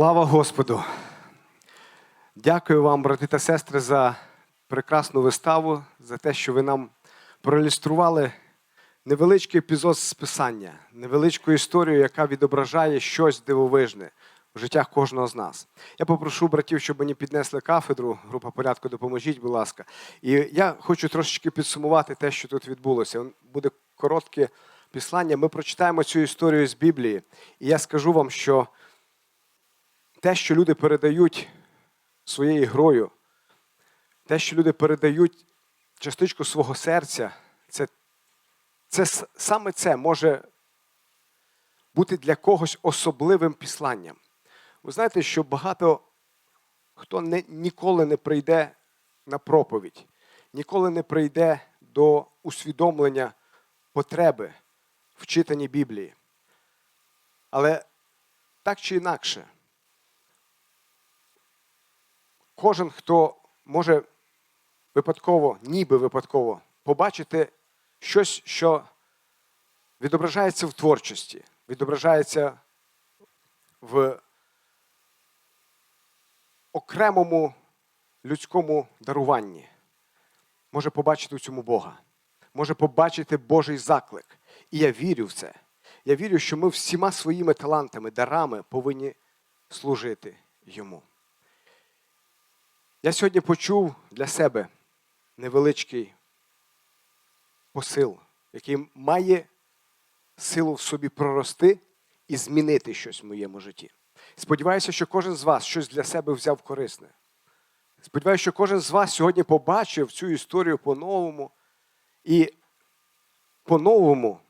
Слава Господу! Дякую вам, брати та сестри, за прекрасну виставу, за те, що ви нам проілюстрували невеличкий епізод з писання, невеличку історію, яка відображає щось дивовижне в життях кожного з нас. Я попрошу братів, щоб мені піднесли кафедру. Група порядку, допоможіть, будь ласка. І я хочу трошечки підсумувати те, що тут відбулося. Буде коротке післання. Ми прочитаємо цю історію з Біблії, і я скажу вам, що те, що люди передають своєю грою, те, що люди передають частичку свого серця, це, це саме це може бути для когось особливим післанням. Ви знаєте, що багато хто не, ніколи не прийде на проповідь, ніколи не прийде до усвідомлення потреби в читанні Біблії. Але так чи інакше, кожен, хто може випадково, ніби випадково, побачити щось, що відображається в творчості, відображається в окремому людському даруванні, може побачити в цьому Бога, може побачити Божий заклик. І я вірю в це. Я вірю, що ми всіма своїми талантами, дарами повинні служити йому. Я сьогодні почув для себе невеличкий посил, який має силу в собі прорости і змінити щось в моєму житті. Сподіваюся, що кожен з вас щось для себе взяв корисне. Сподіваюся, що кожен з вас сьогодні побачив цю історію по-новому і по-новому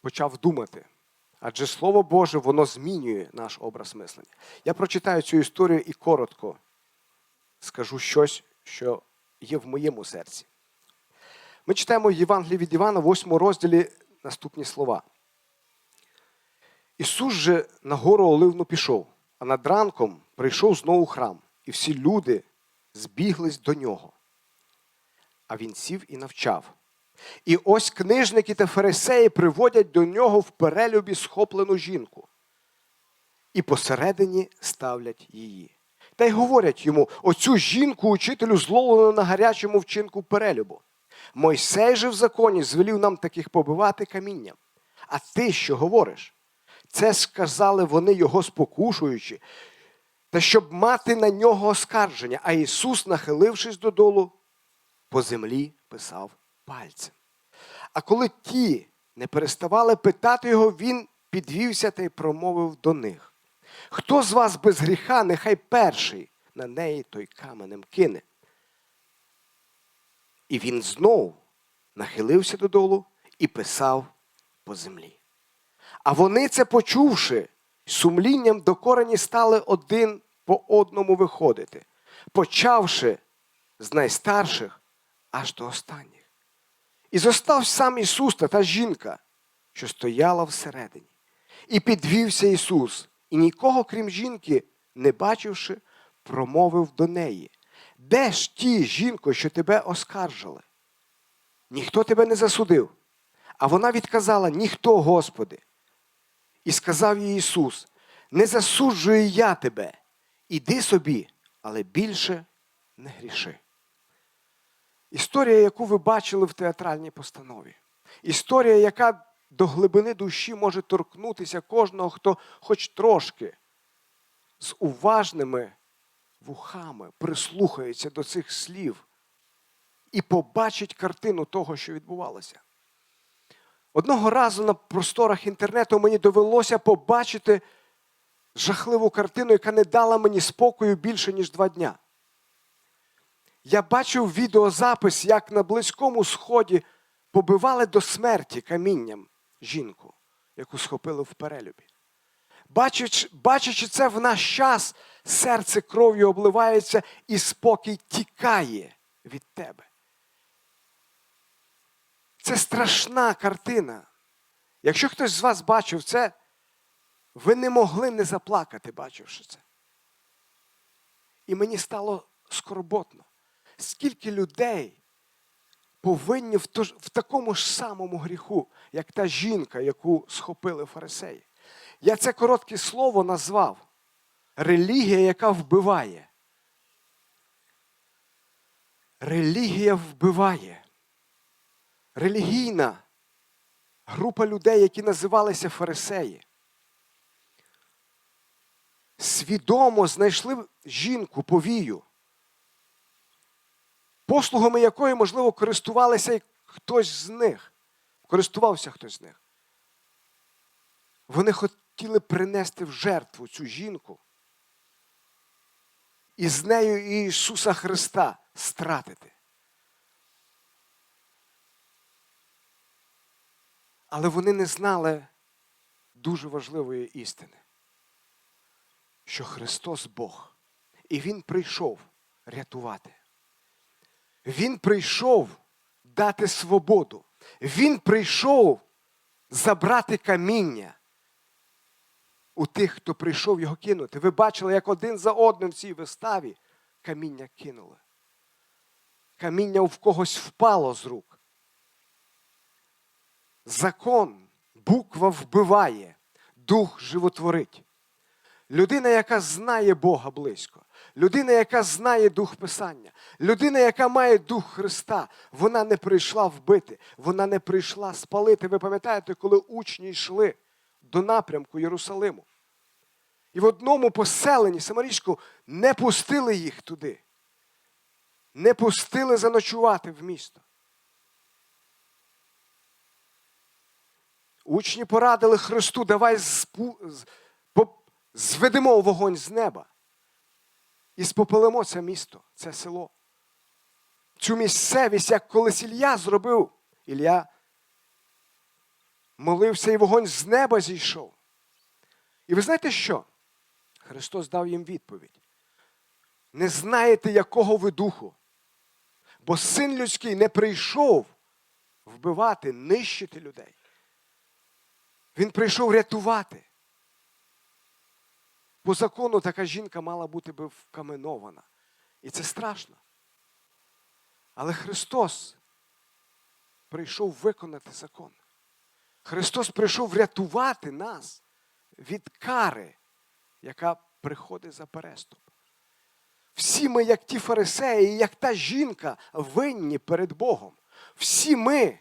почав думати. Адже Слово Боже, воно змінює наш образ мислення. Я прочитаю цю історію і коротко скажу щось, що є в моєму серці. Ми читаємо в Євангелії від Івана, в 8 розділі наступні слова. Ісус же на гору Оливну пішов, а над ранком прийшов знову храм, і всі люди збіглись до нього. А він сів і навчав. І ось книжники та фарисеї приводять до нього в перелюбі схоплену жінку, і посередині ставлять її. Та й говорять йому: оцю жінку учителю зловлено на гарячому вчинку перелюбу. Мойсей же в законі звелів нам таких побивати камінням. А ти що говориш? Це сказали вони його спокушуючи, та щоб мати на нього оскарження. А Ісус, нахилившись додолу, по землі писав пальцем. А коли ті не переставали питати його, він підвівся та й промовив до них. Хто з вас без гріха, нехай перший на неї той каменем кине. І він знов нахилився додолу і писав по землі. А вони це почувши, сумлінням докорені стали один по одному виходити, почавши з найстарших аж до останніх. І зостав сам Ісус та та жінка, що стояла всередині. І підвівся Ісус, і нікого, крім жінки, не бачивши, промовив до неї. Де ж ті, жінко, що тебе оскаржили? Ніхто тебе не засудив. А вона відказала: Ніхто, Господи. І сказав їй Ісус: Не засуджую я тебе, іди собі, але більше не гріши. Історія, яку ви бачили в театральній постанові. Історія, яка до глибини душі може торкнутися кожного, хто хоч трошки з уважними вухами прислухається до цих слів і побачить картину того, що відбувалося. Одного разу на просторах інтернету мені довелося побачити жахливу картину, яка не дала мені спокою більше, ніж два дня. Я бачив відеозапис, як на Близькому Сході побивали до смерті камінням жінку, яку схопили в перелюбі. Бачачи, бачачи це в наш час, серце кров'ю обливається і спокій тікає від тебе. Це страшна картина. Якщо хтось з вас бачив це, ви не могли не заплакати, бачивши це. І мені стало скорботно. Скільки людей повинні в, тож- в такому ж самому гріху, як та жінка, яку схопили фарисеї. Я це коротке слово назвав релігія, яка вбиває. Релігія вбиває. Релігійна група людей, які називалися фарисеї, свідомо знайшли жінку повію, послугами якої, можливо, користувалися і хтось з них, користувався хтось з них. Вони хотіли принести в жертву цю жінку і з нею Ісуса Христа стратити. Але вони не знали дуже важливої істини, що Христос Бог, і Він прийшов рятувати. Він прийшов дати свободу. Він прийшов забрати каміння у тих, хто прийшов його кинути. Ви бачили, як один за одним в цій виставі каміння кинули. Каміння в когось впало з рук. Закон, буква вбиває, дух животворить. Людина, яка знає Бога близько, людина, яка знає Дух Писання, людина, яка має Дух Христа, вона не прийшла вбити, вона не прийшла спалити. Ви пам'ятаєте, коли учні йшли до напрямку Єрусалиму. І в одному поселенні Самарійську не пустили їх туди. Не пустили заночувати в місто. Учні порадили Христу, давай зведемо вогонь з неба і спопелимо це місто, це село. Цю місцевість, як колись Ілля зробив. Ілля молився і вогонь з неба зійшов. І ви знаєте що? Христос дав їм відповідь. Не знаєте, якого ви духу, бо син людський не прийшов вбивати, нищити людей. Він прийшов рятувати. По закону така жінка мала бути би вкаменована. І це страшно. Але Христос прийшов виконати закон. Христос прийшов врятувати нас від кари, яка приходить за переступ. Всі ми, як ті фарисеї, як та жінка, винні перед Богом. Всі ми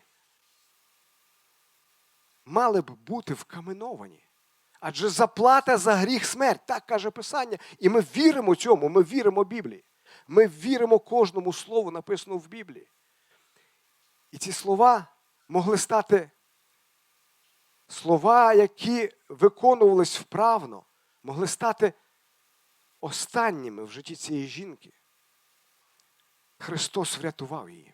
мали б бути вкаменовані. Адже заплата за гріх смерть, так каже Писання. І ми віримо цьому, ми віримо Біблії. Ми віримо кожному слову, написаному в Біблії. І ці слова могли стати слова, які виконувались вправно, могли стати останніми в житті цієї жінки. Христос врятував її.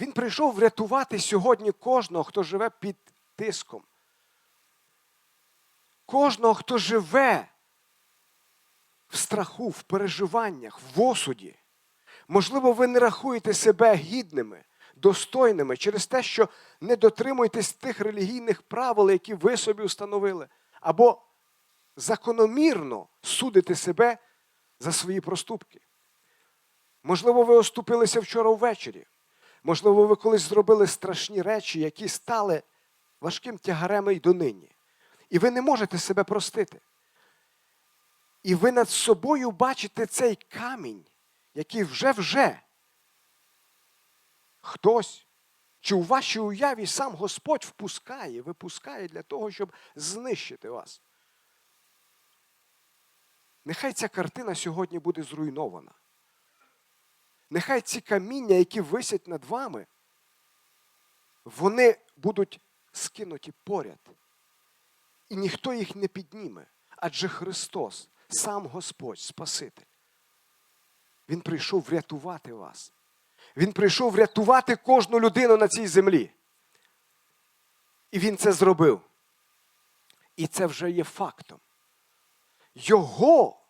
Він прийшов врятувати сьогодні кожного, хто живе під тиском. Кожного, хто живе в страху, в переживаннях, в осуді. Можливо, ви не рахуєте себе гідними, достойними через те, що не дотримуєтесь тих релігійних правил, які ви собі встановили, або закономірно судите себе за свої проступки. Можливо, ви оступилися вчора ввечері. Можливо, ви колись зробили страшні речі, які стали важким тягарем і донині. І ви не можете себе простити. І ви над собою бачите цей камінь, який вже-вже хтось, чи у вашій уяві сам Господь впускає, випускає для того, щоб знищити вас. Нехай ця картина сьогодні буде зруйнована. Нехай ці каміння, які висять над вами, вони будуть скинуті поряд. І ніхто їх не підніме. Адже Христос, сам Господь, Спаситель. Він прийшов врятувати вас. Він прийшов врятувати кожну людину на цій землі. І він це зробив. І це вже є фактом. Його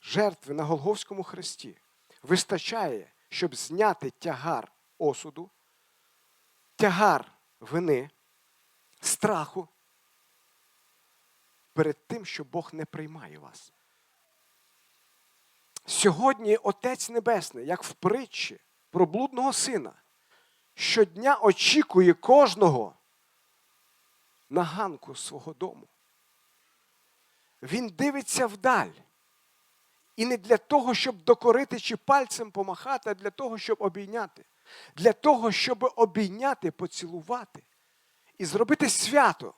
жертви на Голговському хресті вистачає, щоб зняти тягар осуду, тягар вини, страху перед тим, що Бог не приймає вас. Сьогодні Отець Небесний, як в притчі про блудного сина, щодня очікує кожного на ганку свого дому. Він дивиться вдаль. І не для того, щоб докорити чи пальцем помахати, а для того, щоб обійняти. Для того, щоб обійняти, поцілувати і зробити свято.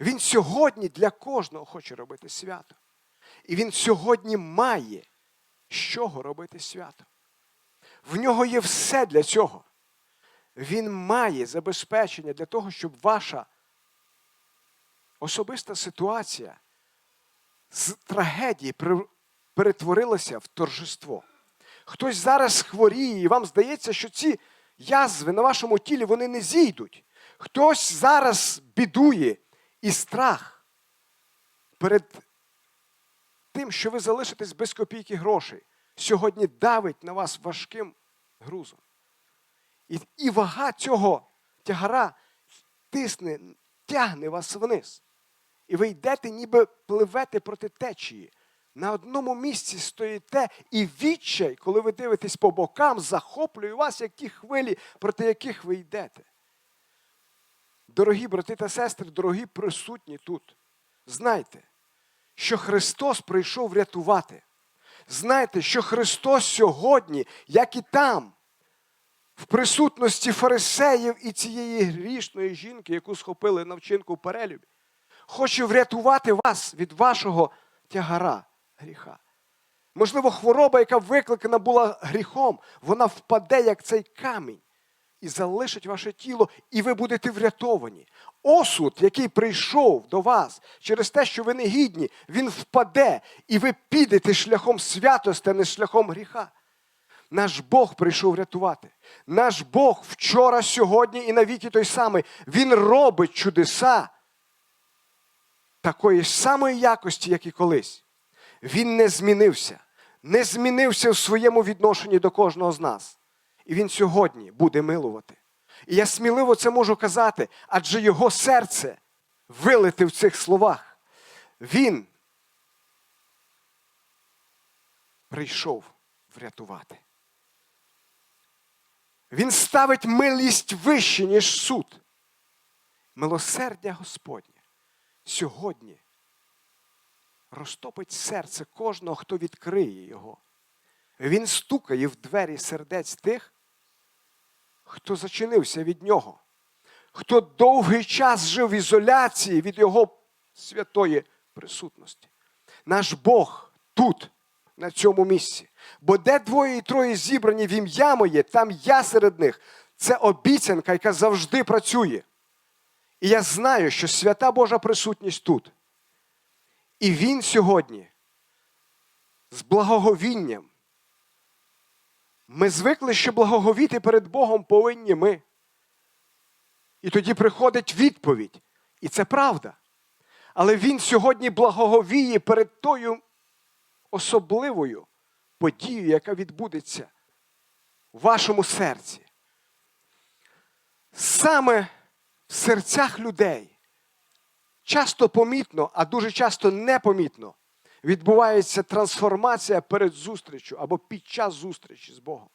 Він сьогодні для кожного хоче робити свято. І він сьогодні має з чого робити свято. В нього є все для цього. Він має забезпечення для того, щоб ваша особиста ситуація з трагедії перетворилася в торжество. Хтось зараз хворіє, і вам здається, що ці язви на вашому тілі вони не зійдуть. Хтось зараз бідує і страх перед тим, що ви залишитесь без копійки грошей, сьогодні давить на вас важким грузом. І, і вага цього тягара тисне, тягне вас вниз. І ви йдете, ніби пливете проти течії. На одному місці стоїте, і відчай, коли ви дивитесь по бокам, захоплює вас, як ті хвилі, проти яких ви йдете. Дорогі брати та сестри, дорогі присутні тут, знайте, що Христос прийшов врятувати. Знайте, що Христос сьогодні, як і там, в присутності фарисеїв і цієї грішної жінки, яку схопили на вчинку перелюбі, хоче врятувати вас від вашого тягара гріха. Можливо, хвороба, яка викликана була гріхом, вона впаде, як цей камінь, і залишить ваше тіло, і ви будете врятовані. Осуд, який прийшов до вас через те, що ви не гідні, він впаде, і ви підете шляхом святості, а не шляхом гріха. Наш Бог прийшов рятувати. Наш Бог вчора, сьогодні і навіки той самий. Він робить чудеса такої самої якості, як і колись. Він не змінився, не змінився в своєму відношенні до кожного з нас. І він сьогодні буде милувати. І я сміливо це можу казати, адже його серце вилите в цих словах. Він прийшов врятувати. Він ставить милість вище, ніж суд. Милосердя Господнє сьогодні розтопить серце кожного, хто відкриє його. Він стукає в двері сердець тих, хто зачинився від нього, хто довгий час жив в ізоляції від Його святої присутності. Наш Бог тут, на цьому місці. Бо де двоє і троє зібрані в ім'я моє, там я серед них. Це обіцянка, яка завжди працює. І я знаю, що свята Божа присутність тут. І Він сьогодні з благоговінням. Ми звикли, що благоговіти перед Богом повинні ми. І тоді приходить відповідь. І це правда. Але Він сьогодні благоговіє перед тою особливою подією, яка відбудеться в вашому серці. Саме в серцях людей часто помітно, а дуже часто непомітно відбувається трансформація перед зустрічю або під час зустрічі з Богом.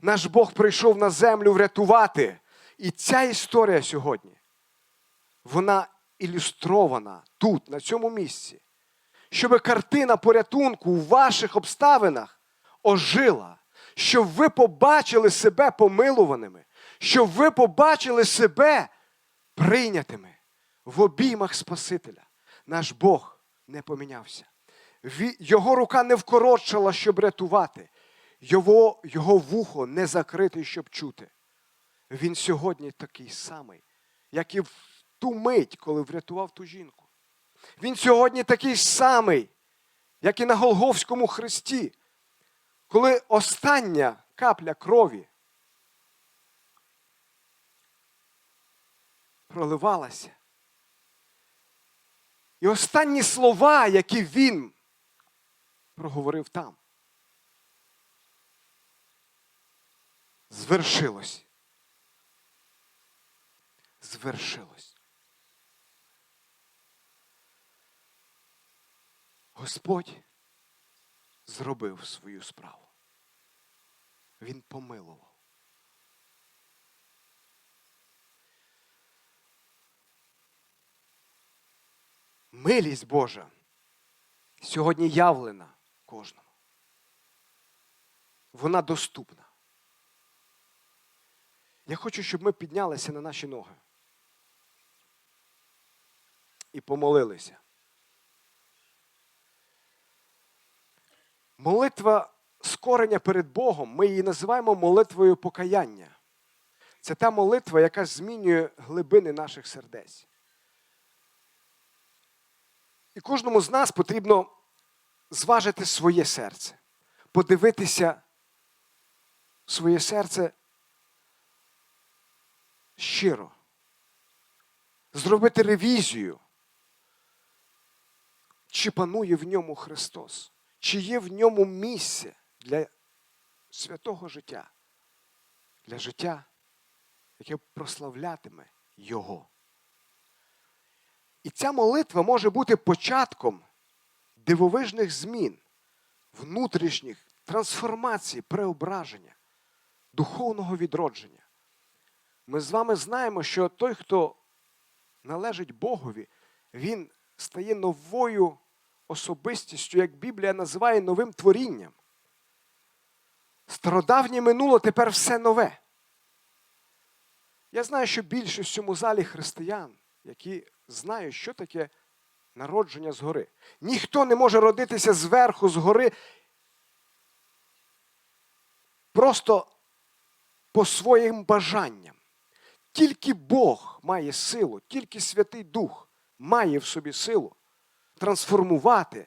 Наш Бог прийшов на землю врятувати. І ця історія сьогодні, вона ілюстрована тут, на цьому місці, щоб картина порятунку у ваших обставинах ожила, щоб ви побачили себе помилуваними, щоб ви побачили себе прийнятими в обіймах Спасителя. Наш Бог не помінявся. Його рука не вкоротшала, щоб рятувати. Його, його вухо не закрите, щоб чути. Він сьогодні такий самий, як і в ту мить, коли врятував ту жінку. Він сьогодні такий самий, як і на Голговському хресті, коли остання капля крові проливалася. І останні слова, які він проговорив там, звершилось. Звершилось. Господь зробив свою справу. Він помилував. Милість Божа сьогодні явлена кожному. Вона доступна. Я хочу, щоб ми піднялися на наші ноги і помолилися. Молитва скорення перед Богом, ми її називаємо молитвою покаяння. Це та молитва, яка змінює глибини наших сердець. І кожному з нас потрібно зважити своє серце, подивитися своє серце щиро, зробити ревізію, чи панує в ньому Христос, чи є в ньому місце для святого життя, для життя, яке прославлятиме Його. І ця молитва може бути початком дивовижних змін, внутрішніх трансформацій, преображення, духовного відродження. Ми з вами знаємо, що той, хто належить Богові, він стає новою особистістю, як Біблія називає новим творінням. Стародавнє минуло тепер все нове. Я знаю, що більшість в цьому залі християн, які знають, що таке народження згори. Ніхто не може родитися зверху, згори, просто по своїм бажанням. Тільки Бог має силу, тільки Святий Дух має в собі силу трансформувати,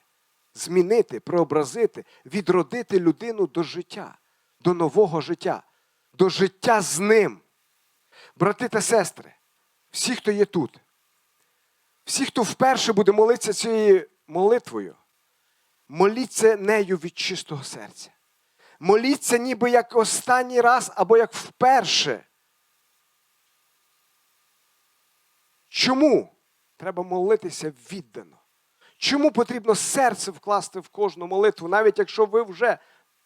змінити, преобразити, відродити людину до життя, до нового життя, до життя з ним. Брати та сестри, всі, хто є тут, всі, хто вперше буде молитися цією молитвою, моліться нею від чистого серця. Моліться ніби як останній раз або як вперше. Чому треба молитися віддано? Чому потрібно серце вкласти в кожну молитву, навіть якщо ви вже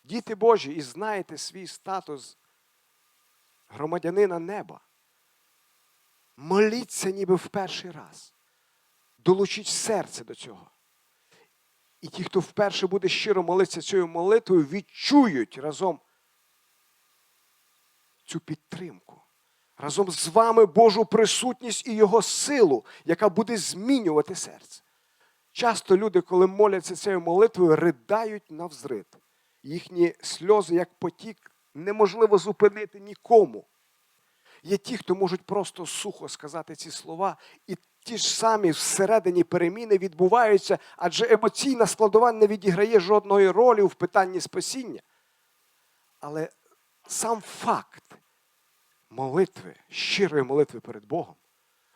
діти Божі і знаєте свій статус громадянина неба? Моліться ніби в перший раз. Долучіть серце до цього. І ті, хто вперше буде щиро молитися цією молитвою, відчують разом цю підтримку. Разом з вами Божу присутність і Його силу, яка буде змінювати серце. Часто люди, коли моляться цією молитвою, ридають навзрит. Їхні сльози, як потік, неможливо зупинити нікому. Є ті, хто можуть просто сухо сказати ці слова, і ті ж самі всередині переміни відбуваються, адже емоційна складова не відіграє жодної ролі в питанні спасіння. Але сам факт молитви, щирої молитви перед Богом,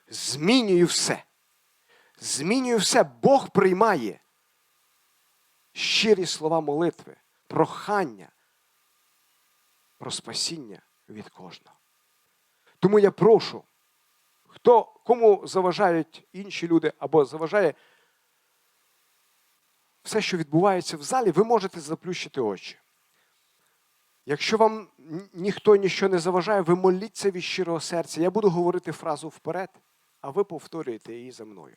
змінює все. Змінює все. Бог приймає щирі слова молитви, прохання про спасіння від кожного. Тому я прошу, хто кому заважають інші люди або заважає все, що відбувається в залі, ви можете заплющити очі. Якщо вам ніхто нічого не заважає, ви моліться від щирого серця. Я буду говорити фразу вперед, а ви повторюєте її за мною.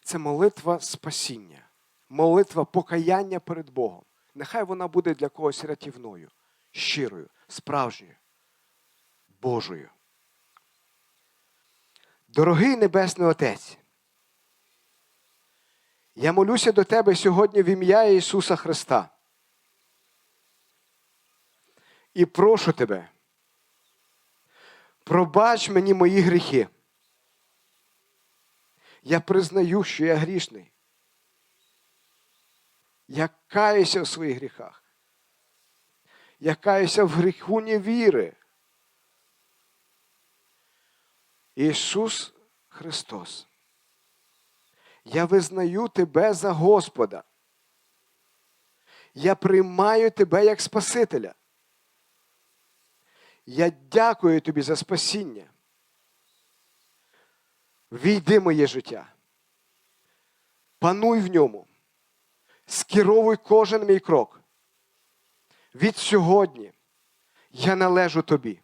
Це молитва спасіння, молитва покаяння перед Богом. Нехай вона буде для когось рятівною, щирою, справжньою, Божою. Дорогий Небесний Отець, я молюся до Тебе сьогодні в ім'я Ісуса Христа. І прошу Тебе, пробач мені мої гріхи. Я признаю, що я грішний. Я каюся в своїх гріхах. Я каюся в гріху невіри. Ісус Христос. Я визнаю Тебе за Господа. Я приймаю Тебе як Спасителя. Я дякую Тобі за спасіння. Війди моє життя. Пануй в ньому. Скеровуй кожен мій крок. Від сьогодні я належу тобі.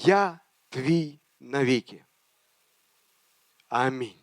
Я твій навіки. Амінь.